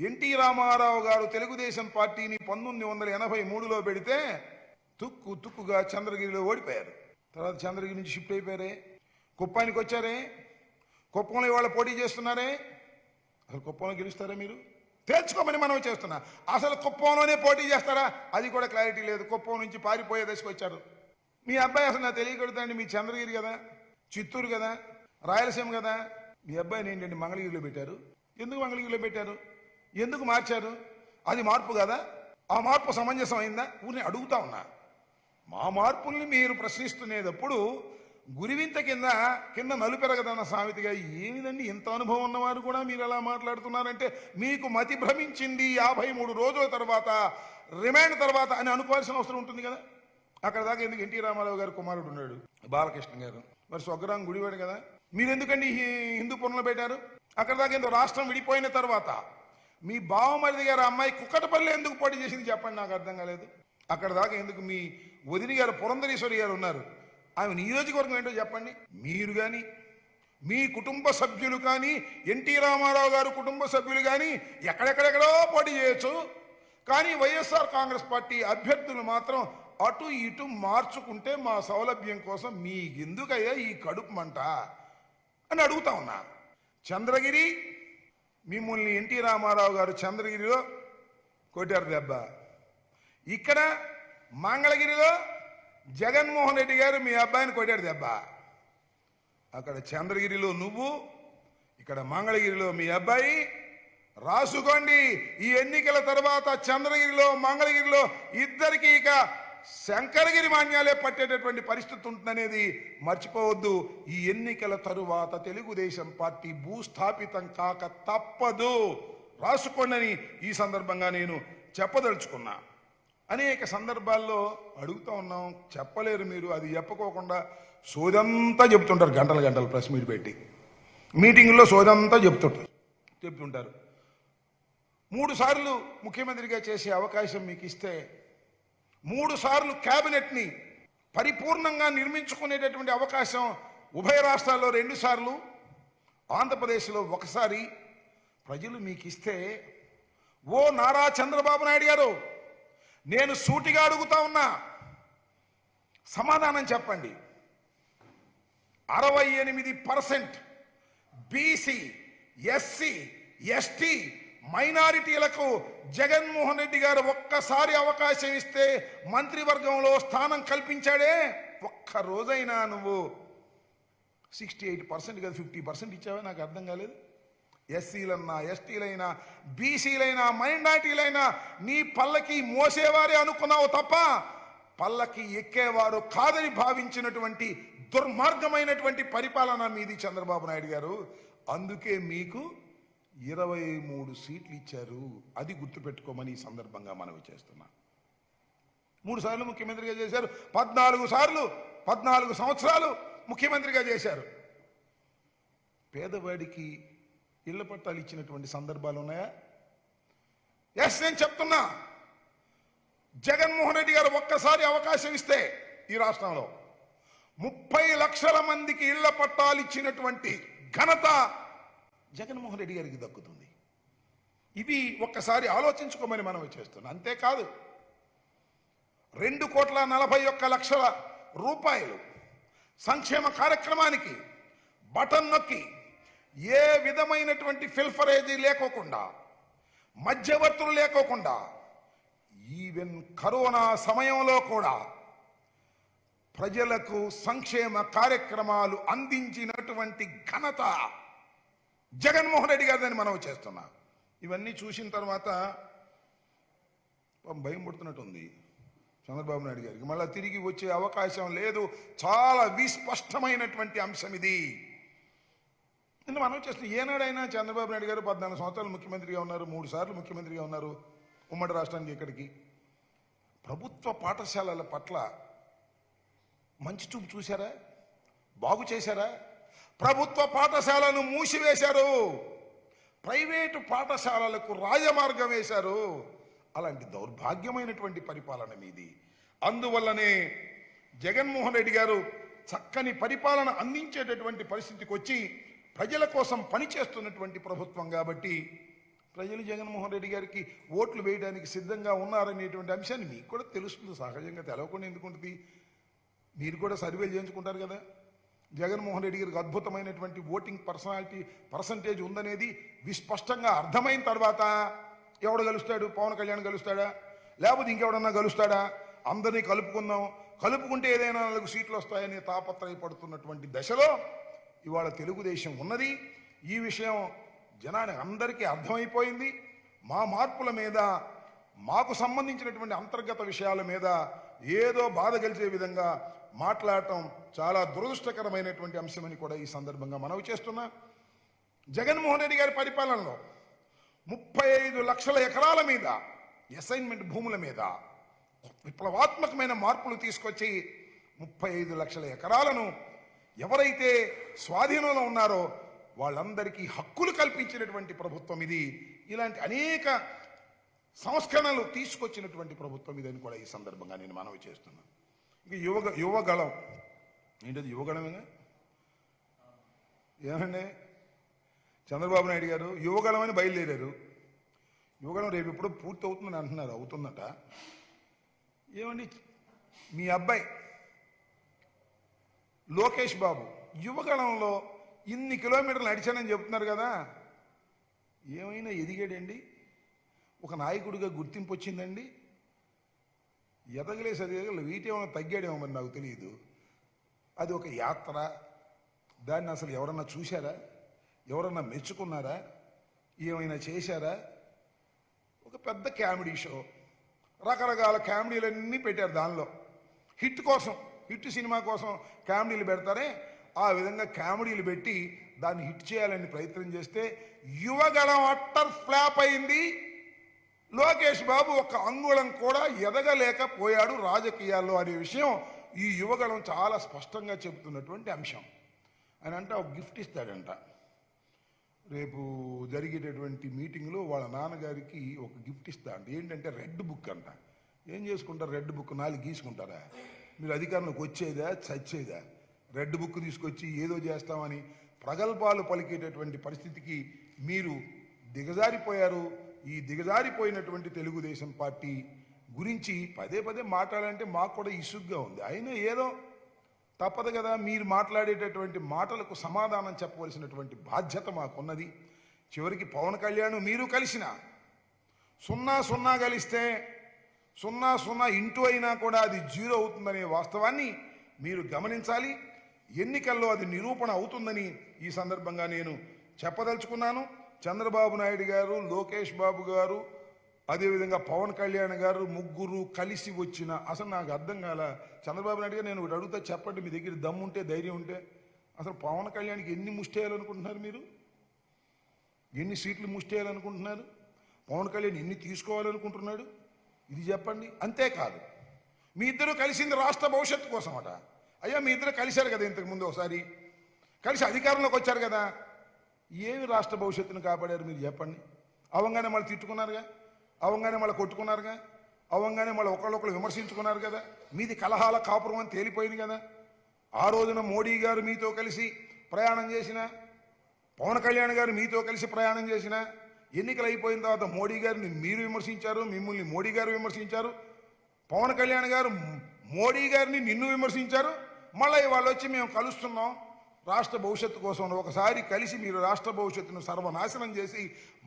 NT Ramarao గారు తెలుగుదేశం పార్టీని పంతొమ్మిది వందల ఎనభై మూడులో పెడితే తుక్కు తుక్కుగా చంద్రగిరిలో ఓడిపోయారు. తర్వాత చంద్రగిరి నుంచి షిఫ్ట్ అయిపోయారే. కుప్పానికి వచ్చారే. కుప్పంలో ఇవాళ పోటీ చేస్తున్నారే. అసలు కుప్పంలో గెలుస్తారా మీరు? తేల్చుకోమని మనం చేస్తున్నా. అసలు కుప్పంలోనే పోటీ చేస్తారా? అది కూడా క్లారిటీ లేదు. కుప్పం నుంచి పారిపోయే దశకు వచ్చారు. మీ అబ్బాయి అసలు నాకు తెలియకూడదండి. మీ చంద్రగిరి కదా చిత్తూరు కదా రాయలసీమ కదా. మీ అబ్బాయిని ఏంటండి మంగళగిరిలో పెట్టారు? ఎందుకు మంగళగిరిలో పెట్టారు? ఎందుకు మార్చారు? అది మార్పు కదా? ఆ మార్పు సమంజసం అయిందా? ఊరిని అడుగుతా ఉన్నా. మా మార్పుల్ని మీరు ప్రశ్నిస్తునేటప్పుడు గురివింత కింద కింద నలుపెరగదన్న సామెతిగా ఏమిదండి ఇంత అనుభవం ఉన్నవారు కూడా మీరు ఎలా మాట్లాడుతున్నారంటే మీకు మతి భ్రమించింది యాభై మూడు రోజుల తర్వాత రిమాండ్ తర్వాత అని అనుకోవాల్సిన అవసరం ఉంటుంది కదా? అక్కడ దాకా ఎందుకు ఎన్టీ రామారావు గారు కుమారుడు ఉన్నాడు? బాలకృష్ణ గారు. మరి స్వగ్రాం గుడివాడు కదా? మీరు ఎందుకండి హిందూ పనులు పెట్టారు? అక్కడ దాకా ఎందుకు రాష్ట్రం విడిపోయిన తర్వాత మీ బావమరిది గారు అమ్మాయి కుక్కటపల్లి ఎందుకు పోటీ చేసింది చెప్పండి నాకు అర్థం కాలేదు. అక్కడ దాకా ఎందుకు మీ వదిలి గారు పురంధరేశ్వరి గారు ఉన్నారు? ఆమె నియోజకవర్గం ఏంటో చెప్పండి. మీరు కానీ మీ కుటుంబ సభ్యులు కానీ ఎన్టీ రామారావు గారు కుటుంబ సభ్యులు కానీ ఎక్కడెక్కడెక్కడో పోటీ చేయొచ్చు. కానీ వైఎస్ఆర్ కాంగ్రెస్ పార్టీ అభ్యర్థులు మాత్రం అటు ఇటు మార్చుకుంటే మా సౌలభ్యం కోసం మీ ఎందుకయ్యా ఈ కడుపు మంట అని అడుగుతా ఉన్నా. చంద్రగిరి మిమ్మల్ని ఎన్టీ రామారావు గారు చంద్రగిరిలో కొట్టారు దెబ్బ. ఇక్కడ మంగళగిరిలో జగన్మోహన్ రెడ్డి గారు మీ అబ్బాయిని కొట్టాడు దెబ్బ. అక్కడ చంద్రగిరిలో నువ్వు ఇక్కడ మంగళగిరిలో మీ అబ్బాయి. రాసుకోండి ఈ ఎన్నికల తర్వాత చంద్రగిరిలో మంగళగిరిలో ఇద్దరికి ఇక శంకరగిరి మాన్యాలే పట్టేటటువంటి పరిస్థితి ఉంటుందనేది మర్చిపోవద్దు. ఈ ఎన్నికల తరువాత తెలుగుదేశం పార్టీ భూస్థాపితం కాక తప్పదు. రాసుకోండి ఈ సందర్భంగా నేను చెప్పదలుచుకున్నా. అనేక సందర్భాల్లో అడుగుతూ ఉన్నాం చెప్పలేరు మీరు అది చెప్పకోకుండా సోదంతా చెప్తుంటారు గంటలు గంటలు ప్రెస్ మీట్ పెట్టి. మీటింగ్లో సోదంతా చెప్తుంటారు చెప్తుంటారు. మూడు సార్లు ముఖ్యమంత్రిగా చేసే అవకాశం మీకు ఇస్తే మూడు సార్లు క్యాబినెట్ని పరిపూర్ణంగా నిర్మించుకునేటటువంటి అవకాశం ఉభయ రాష్ట్రాల్లో రెండు సార్లు ఆంధ్రప్రదేశ్లో ఒకసారి. ప్రజలు మీకు ఇస్తే ఓ నారా చంద్రబాబు నాయుడు గారు నేను సూటిగా అడుగుతా ఉన్నా. సమాధానం చెప్పండి. అరవై ఎనిమిది పర్సెంట్ బీసీ ఎస్సీ ఎస్టీ మైనారిటీలకు జగన్మోహన్ రెడ్డి గారు ఒక్కసారి అవకాశం ఇస్తే మంత్రివర్గంలో స్థానం కల్పించాడే? ఒక్క రోజైనా నువ్వు సిక్స్టీ ఎయిట్ పర్సెంట్ కదా ఫిఫ్టీ పర్సెంట్ ఇచ్చావే? నాకు అర్థం కాలేదు. ఎస్సీలన్నా ఎస్టీలైనా బీసీలైనా మైనార్టీలైనా నీ పల్లకి మోసేవారే అనుకున్నావు తప్ప పల్లకి ఎక్కేవారు కాదని భావించినటువంటి దుర్మార్గమైనటువంటి పరిపాలన మీది చంద్రబాబు నాయుడు గారు. అందుకే మీకు ఇరవై మూడు సీట్లు ఇచ్చారు అది గుర్తుపెట్టుకోమని ఈ సందర్భంగా మనవి చేస్తున్నా. మూడు సార్లు ముఖ్యమంత్రిగా చేశారు. పద్నాలుగు సార్లు పద్నాలుగు సంవత్సరాలు ముఖ్యమంత్రిగా చేశారు. పేదవాడికి ఇళ్ళ పట్టాలు ఇచ్చినటువంటి సందర్భాలు ఉన్నాయా? ఎస్ నేను చెప్తున్నా. జగన్మోహన్ రెడ్డి గారు ఒక్కసారి అవకాశం ఇస్తే ఈ రాష్ట్రంలో ముప్పై లక్షల మందికి ఇళ్ళ పట్టాలు ఇచ్చినటువంటి ఘనత జగన్మోహన్ రెడ్డి గారికి దక్కుతుంది. ఇవి ఒక్కసారి ఆలోచించుకోమని మనం చేస్తున్నాం. అంతేకాదు రెండు కోట్ల నలభై ఒక్క లక్షల రూపాయలు సంక్షేమ కార్యక్రమానికి బటన్ నొక్కి ఏ విధమైనటువంటి ఫిల్ఫరేజీ లేకోకుండా మధ్యవర్తులు లేకోకుండా ఈవెన్ కరోనా సమయంలో కూడా ప్రజలకు సంక్షేమ కార్యక్రమాలు అందించినటువంటి ఘనత జగన్మోహన్ రెడ్డి గారిని మనం చేస్తున్నాం. ఇవన్నీ చూసిన తర్వాత భయం పుడుతున్నట్టుంది చంద్రబాబు నాయుడు గారికి. మళ్ళీ తిరిగి వచ్చే అవకాశం లేదు. చాలా విస్పష్టమైనటువంటి అంశం ఇది. నిన్న మనం చేస్తున్న. ఏనాడైనా చంద్రబాబు నాయుడు గారు పద్నాలుగు సంవత్సరాలు ముఖ్యమంత్రిగా ఉన్నారు మూడు సార్లు ముఖ్యమంత్రిగా ఉన్నారు ఉమ్మడి రాష్ట్రానికి ఇక్కడికి. ప్రభుత్వ పాఠశాలల పట్ల మంచి చూపు చూశారా? బాగు చేశారా? ప్రభుత్వ పాఠశాలను మూసివేశారు. ప్రైవేటు పాఠశాలలకు రాజమార్గం వేశారు. అలాంటి దౌర్భాగ్యమైనటువంటి పరిపాలన మీది. అందువల్లనే జగన్మోహన్ రెడ్డి గారు చక్కని పరిపాలన అందించేటటువంటి పరిస్థితికి వచ్చి ప్రజల కోసం పనిచేస్తున్నటువంటి ప్రభుత్వం కాబట్టి ప్రజలు జగన్మోహన్ రెడ్డి గారికి ఓట్లు వేయడానికి సిద్ధంగా ఉన్నారనేటువంటి అంశాన్ని మీకు కూడా తెలుస్తుంది. సహజంగా తెలవకుండా ఎందుకుంటుంది మీరు కూడా సర్వేలు చేయించుకుంటారు కదా. జగన్మోహన్ రెడ్డి గారికి అద్భుతమైనటువంటి ఓటింగ్ పర్సనాలిటీ పర్సంటేజ్ ఉందనేది విస్పష్టంగా అర్థమైన తర్వాత ఎవడు కలుస్తాడు పవన్ కళ్యాణ్ కలుస్తాడా లేకపోతే ఇంకెవడన్నా కలుస్తాడా అందరినీ కలుపుకుందాం. కలుపుకుంటే ఏదైనా నాలుగు సీట్లు వస్తాయని తాపత్రయపడుతున్నటువంటి దశలో ఇవాళ తెలుగుదేశం ఉన్నది. ఈ విషయం జనానికి అందరికీ అర్థమైపోయింది. మా మార్పుల మీద మాకు సంబంధించినటువంటి అంతర్గత విషయాల మీద ఏదో బాధ కలిసే విధంగా మాట్లాడటం చాలా దురదృష్టకరమైనటువంటి అంశమని కూడా ఈ సందర్భంగా మనవి చేస్తున్నా. జగన్మోహన్ రెడ్డి గారి పరిపాలనలో ముప్పై ఐదు లక్షల ఎకరాల మీద అసైన్మెంట్ భూముల మీద విప్లవాత్మకమైన మార్పులు తీసుకొచ్చి ముప్పై ఐదు లక్షల ఎకరాలను ఎవరైతే స్వాధీనంలో ఉన్నారో వాళ్ళందరికీ హక్కులు కల్పించినటువంటి ప్రభుత్వం ఇది. ఇలాంటి అనేక సంస్కరణలు తీసుకొచ్చినటువంటి ప్రభుత్వం ఇదని కూడా ఈ సందర్భంగా నేను మనవి చేస్తున్నాను ఇక యువ యువగళం. ఏంటది యువగళమేనా ఏమండి? చంద్రబాబు నాయుడు గారు యువగళం అని బయలుదేరారు. యువగళం రేపు ఎప్పుడో పూర్తి అవుతుందని అంటున్నారు అవుతుందట. ఏమండి? మీ అబ్బాయి లోకేష్ బాబు యువగళంలో ఇన్ని కిలోమీటర్లు నడిచానని చెప్తున్నారు కదా. ఏమైనా ఎదిగాడండి? ఒక నాయకుడిగా గుర్తింపు వచ్చిందండి? ఎదగలే వీటి ఏమైనా తగ్గాడేమో మరి నాకు తెలియదు అది ఒక యాత్ర. దాన్ని అసలు ఎవరన్నా చూశారా? ఎవరన్నా మెచ్చుకున్నారా? ఏమైనా చేశారా? ఒక పెద్ద కామెడీ షో. రకరకాల కామెడీలన్నీ పెట్టారు దానిలో. హిట్ కోసం హిట్ సినిమా కోసం కామెడీలు పెడతారే. ఆ విధంగా కామెడీలు పెట్టి దాన్ని హిట్ చేయాలని ప్రయత్నం చేస్తే యువగళం అట్టర్ ఫ్లాప్ అయింది. లోకేష్ బాబు ఒక అంగుళం కూడా ఎదగలేకపోయాడు రాజకీయాల్లో అనే విషయం ఈ యువగళం చాలా స్పష్టంగా చెబుతున్నటువంటి అంశం. ఆయన అంటే ఒక గిఫ్ట్ ఇస్తాడంట. రేపు జరిగేటటువంటి మీటింగ్లో వాళ్ళ నాన్నగారికి ఒక గిఫ్ట్ ఇస్తా అంట. ఏంటంటే రెడ్ బుక్ అంట. ఏం చేసుకుంటారు రెడ్ బుక్? నాలుగు గీసుకుంటారా? మీరు అధికారంలోకి వచ్చేదా? చచ్చేదా? రెడ్ బుక్ తీసుకొచ్చి ఏదో చేస్తామని ప్రగల్భాలు పలికేటటువంటి పరిస్థితికి మీరు దిగజారిపోయారు. ఈ దిగజారిపోయినటువంటి తెలుగుదేశం పార్టీ గురించి పదే పదే మాట్లాడాలంటే మాకు కూడా ఇసుగ్గా ఉంది. అయినా ఏదో తప్పదు కదా మీరు మాట్లాడేటటువంటి మాటలకు సమాధానం చెప్పవలసినటువంటి బాధ్యత మాకున్నది. చివరికి పవన్ కళ్యాణ్ మీరు కలిసిన సున్నా సున్నా కలిస్తే సున్నా సున్నా ఇంటూ అయినా కూడా అది జీరో అవుతుందనే వాస్తవాన్ని మీరు గమనించాలి. ఎన్నికల్లో అది నిరూపణ అవుతుందని ఈ సందర్భంగా నేను చెప్పదలుచుకున్నాను. చంద్రబాబు నాయుడు గారు లోకేష్ బాబు గారు అదేవిధంగా పవన్ కళ్యాణ్ గారు ముగ్గురు కలిసి వచ్చిన అసలు నాకు అర్థం కాల చంద్రబాబు నాయుడు గారు నేను ఒకటి అడుగుతా చెప్పండి మీ దగ్గర దమ్ముంటే ధైర్యం ఉంటే. అసలు పవన్ కళ్యాణ్కి ఎన్ని ముష్టేయాలనుకుంటున్నారు మీరు? ఎన్ని సీట్లు ముష్టేయాలనుకుంటున్నారు? పవన్ కళ్యాణ్ ఎన్ని తీసుకోవాలనుకుంటున్నాడు? ఇది చెప్పండి. అంతేకాదు మీ ఇద్దరు కలిసింది రాష్ట్ర భవిష్యత్తు కోసం అట అయ్యా మీ ఇద్దరు కలిశారు కదా ఇంతకు ముందు ఒకసారి? కలిసి అధికారంలోకి వచ్చారు కదా? ఏమి రాష్ట్ర భవిష్యత్తును కాపాడారు మీరు చెప్పండి. అవంగానే మళ్ళీ తిట్టుకున్నారుగా? అవంగానే మళ్ళీ కొట్టుకున్నారుగా? అవంగానే మళ్ళీ ఒకళ్ళొకళ్ళు విమర్శించుకున్నారు కదా? మీది కలహాల కాపురం అని తేలిపోయింది కదా? ఆ రోజున మోడీ గారు మీతో కలిసి ప్రయాణం చేసిన పవన్ కళ్యాణ్ గారు మీతో కలిసి ప్రయాణం చేసిన ఎన్నికలు అయిపోయిన తర్వాత మోడీ గారిని మీరు విమర్శించారు మిమ్మల్ని మోడీ గారు విమర్శించారు. పవన్ కళ్యాణ్ గారు మోడీ గారిని నిన్ను విమర్శించారు. మళ్ళీ వాళ్ళు వచ్చి మేము కలుస్తున్నాం. రాష్ట్ర భవిష్యత్తు కోసం ఒకసారి కలిసి మీరు రాష్ట్ర భవిష్యత్తును సర్వనాశనం చేసి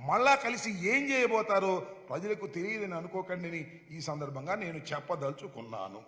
మళ్ళా కలిసి ఏం చేయబోతారో ప్రజలకు తెలియదని అనుకోకండిని ఈ సందర్భంగా నేను చెప్పదలుచుకున్నాను.